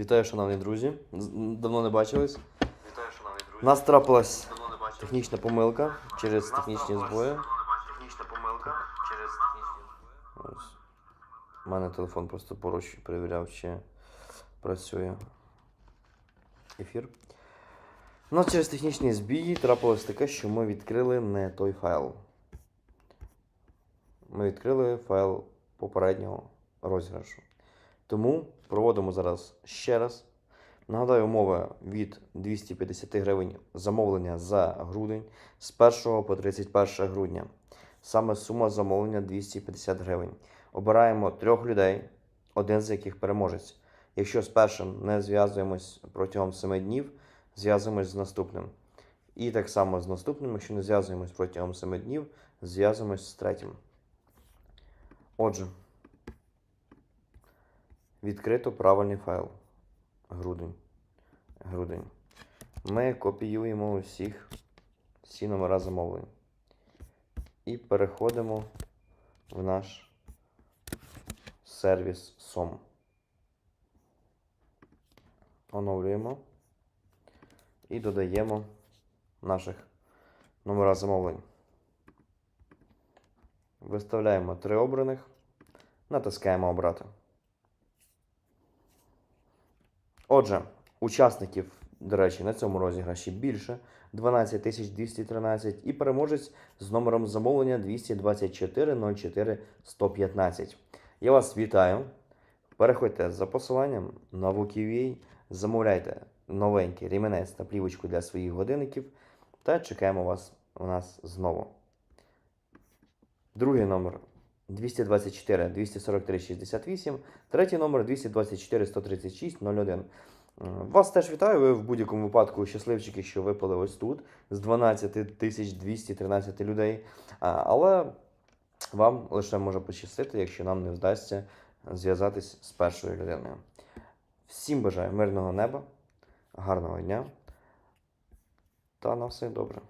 Вітаю, шановні друзі. Давно не бачились. Вітаю, шановні друзі. У нас трапилась технічна помилка через технічні збої. Технічна помилка через технічні збої. Ось. У мене телефон просто поруч перевіряв, чи працює ефір. У нас через технічні збій трапилось таке, що ми відкрили не той файл. Ми відкрили файл попереднього розіграшу. Тому проводимо зараз ще раз. Нагадаю, умови від 250 гривень замовлення за грудень з 1 по 31 грудня. Саме сума замовлення 250 гривень. Обираємо трьох людей, один з яких переможець. Якщо з першим не зв'язуємось протягом 7 днів, зв'язуємось з наступним. І так само з наступним, якщо не зв'язуємось протягом 7 днів, зв'язуємось з третім. Отже, відкрито правильний файл. Грудень. Грудень. Ми копіюємо усіх всі номера замовлень. І переходимо в наш сервіс SOM. Оновлюємо і додаємо наших номера замовлень. Виставляємо три обраних, натискаємо обрати. Отже, учасників, до речі, на цьому розіграші більше 12 213 і переможець з номером замовлення 224 04 115. Я вас вітаю. Переходьте за посиланням на Вуківій, замовляйте новенький ріменець та плівочку для своїх годинників та чекаємо вас у нас знову. Другий номер 224 243 68, третій номер 224 136 01. Вас теж вітаю. Ви в будь-якому випадку щасливчики, що випали ось тут з 12 тисяч 213 людей. Але вам лише може пощастити, якщо нам не вдасться зв'язатись з першою людиною. Всім бажаю мирного неба, гарного дня та на все добре.